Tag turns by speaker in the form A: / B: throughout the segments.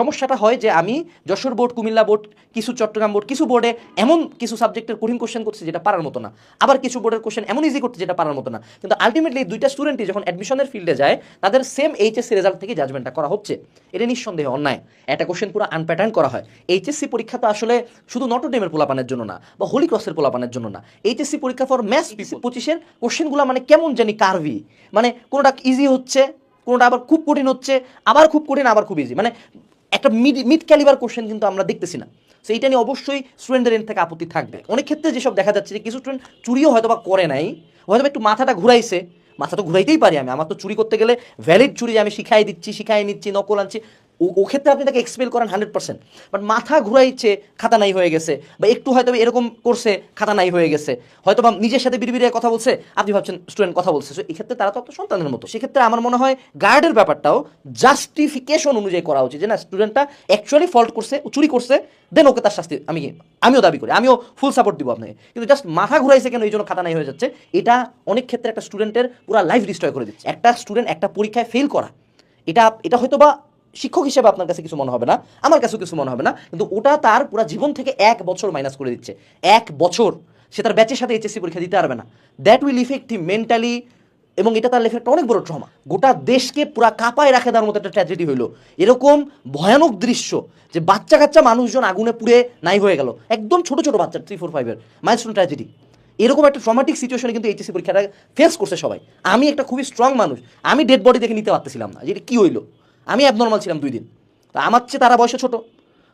A: সমস্যাটা হয় যে আমি যশোর বোর্ড কুমিল্লা বোর্ড কিছু চট্টগ্রাম বোর্ড কিছু বোর্ডে এমন কিছু সাবজেক্টের কঠিন কোশ্চেন করছে যেটা পারার মতো না। আবার কিছু বোর্ডের কোশ্চেন এমন ইজি করছে যেটা পারার মতো না। কিন্তু আলটিমেটলি দুইটা স্টুডেন্টই যখন অ্যাডমিশনের ফিল্ডে যায় তাদের সেম এইচএসসি রেজাল্ট থেকে জাজমেন্টটা করা হচ্ছে। এটা নিঃসন্দেহে অন্যায়। একটা কোশ্চেন পুরো আনপ্যাটার্ন করা হয়। এইচএসসি পরীক্ষা তো আসলে শুধু নটরডেমের পোলাপানের জন্য না বা হোলি ক্রসের পোলাপানের জন্য না। এইচএসসি পরীক্ষা ফর ম্যাথ পঁচিশের কোশ্চেনগুলো মানে কেমন জানি কার্ভি মানে কোনোটা ইজি হচ্ছে কোনোটা আবার খুব কঠিন হচ্ছে আবার খুব কঠিন আবার খুব ইজি মানে একটা মিড মিড ক্যালিবার কোশ্চেন কিন্তু আমরা দেখতেছি না। সো এইটা নিয়ে অবশ্যই স্টুডেন্টদের এন্ড থেকে আপত্তি থাকবে। অনেক ক্ষেত্রে যেসব দেখা যাচ্ছে যে, কিছু স্টুডেন্ট চুরিও হয়তো বা করে নাই হয়তো একটু মাথাটা ঘুরাইছে। মাথা তো ঘুরাইতেই পারি আমি। আমার তো চুরি করতে গেলে ভ্যালিড চুরি যে আমি শিখাই দিচ্ছি, শিখাই নিচ্ছি, নকল আনছি। ও- ক্ষেত্রে আপনি তাকে এক্সপেল করেন হান্ড্রেড পার্সেন্ট বাট মাথা ঘুরাইছে, খাতা নাই হয়ে গেছে। বা একটু হয়তো এরকম করছে, খাতা নাই হয়ে গেছে। হয়তো বা নিজের সাথে বিড়বিড়ে কথা বলছে, আপনি ভাবছেন স্টুডেন্ট কথা বলছে। সো এক্ষেত্রে তারা তো সন্তানের মতো। সেক্ষেত্রে আমার মনে হয় গার্ডের ব্যাপারটাও জাস্টিফিকেশন অনুযায়ী করা উচিত যে, না স্টুডেন্টটা অ্যাকচুয়ালি ফল্ট করছে চুরি করছে দেন ওকে তার শাস্তি, আমি, আমিও দাবি করি, আমিও ফুল সাপোর্ট দিব আপনাকে। কিন্তু জাস্ট মাথা ঘুরাইছে কেন, এই জন্য খাতা নাই হয়ে যাচ্ছে? এটা অনেক ক্ষেত্রে একটা স্টুডেন্টের পুরো লাইফ ডিস্ট্রয় করে দিচ্ছে। একটা স্টুডেন্ট একটা পরীক্ষায় ফেল করা। এটা এটা হয়তো বা শিক্ষক হিসেবে আপনার কাছে কিছু মনে হবে না, আমার কাছেও কিছু মনে হবে না, কিন্তু ওটা তার পুরো জীবন থেকে এক বছর মাইনাস করে দিচ্ছে। এক বছর। সে তার ব্যাচের সাথে এইচএসসি পরীক্ষা দিতে পারবে না। That will effect him mentally এবং এটা তার একটা অনেক বড় ট্রমা গোটা দেশকে পুরা কাঁপায় রাখে দেওয়ার মতো একটা ট্র্যাজেডি হইল। এরকম ভয়ানক দৃশ্য যে বাচ্চা কাচ্চা মানুষজন আগুনে পুড়ে নাই হয়ে গেল। একদম ছোট ছোট বাচ্চা থ্রি ফোর ফাইভের মাইলস্টোন ট্র্যাজেডি এরকম একটা ট্রমাটিক সিচুয়েশনে কিন্তু এইচএসসি পরীক্ষাটা ফেস করছে সবাই। আমি একটা খুবই স্ট্রং মানুষ। আমি ডেড বডি দেখে নিতে পারতেছিলাম না যে এটা কী হইল। আমি অ্যাবনর্মাল ছিলাম দুই দিন। তো আমার চেয়ে তারা বয়সে ছোট।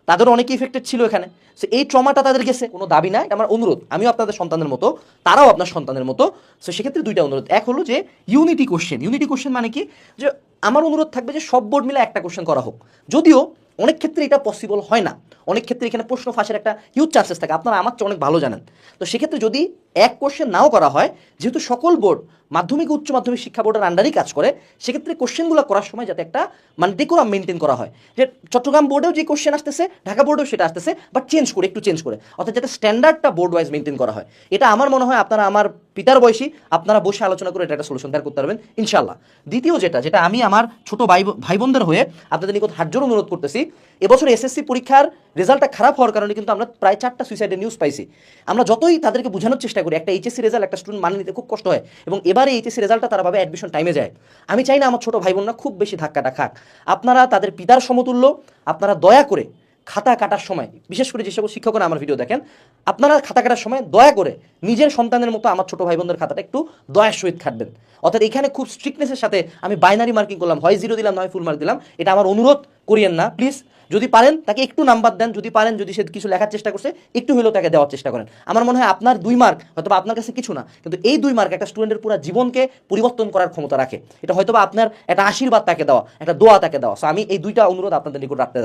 A: তাদেরও অনেক ইফেক্টেড ছিল এখানে। সো এই ট্রমাটা তাদের গেছে, কোনো দাবি নাই আমার অনুরোধ। আমিও আপনাদের সন্তানের মতো, তারাও আপনার সন্তানের মতো। সো সেক্ষেত্রে দুইটা অনুরোধ। এক হলো যে ইউনিটি কোশ্চেন ইউনিটি কোশ্চেন মানে কি? যে, আমার অনুরোধ থাকবে যে, সব বোর্ড মিলে একটা কোশ্চেন করা হোক। যদিও অনেক ক্ষেত্রে এটা পসিবল হয় না। অনেক ক্ষেত্রে এখানে প্রশ্ন ফাঁসের একটা হিউজ চান্সেস থাকে। আপনারা আমার চেয়ে অনেক ভালো জানেন। তো সেক্ষেত্রে যদি এক কোশ্চেন নাও করা হয়, যেহেতু সকল বোর্ড মাধ্যমিক, উচ্চ মাধ্যমিক শিক্ষা বোর্ডের আন্ডারই কাজ করে, সেক্ষেত্রে কোশ্চেনগুলো করার সময় যাতে একটা মানে ডেকোরাম মেনটেন করা হয়। যে চট্টগ্রাম বোর্ডেও যে কোশ্চেন আসতেছে, ঢাকা বোর্ডেও সেটা আসতেছে বাট চেঞ্জ করে, একটু চেঞ্জ করে। অর্থাৎ যাতে স্ট্যান্ডার্ডটা বোর্ড ওয়াইজ মেনটেন করা হয়। এটা আমার মনে হয় আপনারা, আমার পিতার বয়সী, আপনারা বসে আলোচনা করে এটা একটা সলিউশন বের করতে পারবেন ইনশাল্লাহ দ্বিতীয় যেটা যেটা আমি আমার ছোট ভাই ভাই বোনদের হয়ে আপনাদের নিকট হার্জোর অনুরোধ করতেছি, এবছর এসএসসি পরীক্ষার রেজাল্টটা খারাপ হওয়ার কারণে কিন্তু আমরা প্রায় চারটা সুইসাইডের নিউজ পাইছি। আমরা যতই তাদেরকে বোঝানোর চেষ্টা করি। একটা এইচএসসি রেজাল্ট একটা স্টুডেন্ট মানে নিতে খুব কষ্ট হয় এবং এবারে এইচএসসি রেজাল্টটা তারা ভাবে অ্যাডমিশন টাইমে যায়। আমি চাই না আমার ছোট ভাই বোনরা খুব বেশি ধাক্কাটা খাক। আপনারা তাদের পিতার সমতুল্য, আপনারা দয়া করে খাতা কাটার সময়, বিশেষ করে যে সকল শিক্ষকরা আমার ভিডিও দেখেন, আপনারা খাতা কাটার সময় দয়া করে নিজের সন্তানের মতো আমার ছোট ভাই বোনদের খাতাটা একটু দয়ার সহিত খাটবেন অর্থাৎ এখানে খুব স্ট্রিক্টনেসের সাথে আমি বাইনারি মার্কিং করলাম, হয় জিরো দিলাম, নয় ফুল মার্ক দিলাম, এটা আমার অনুরোধ, করিয়েন না প্লিজ যদি পারেন, তাকে একটু নাম্বার দেন। যদি পারেন, যদি সে কিছু লেখার চেষ্টা করছে, একটু হলেও তাকে দেওয়ার চেষ্টা করেন। আমার মনে হয় আপনার দুই মার্ক হয়তো আপনার কাছে কিছু না, কিন্তু এই দুই মার্ক একটা স্টুডেন্টের পুরো জীবনকে পরিবর্তন করার ক্ষমতা রাখে। এটা হয়তো আপনার একটা আশীর্বাদ তাকে দেওয়া, একটা দোয়া তাকে দেওয়া। সো আমি এই দুইটা অনুরোধ আপনাদের নিকট রাখতে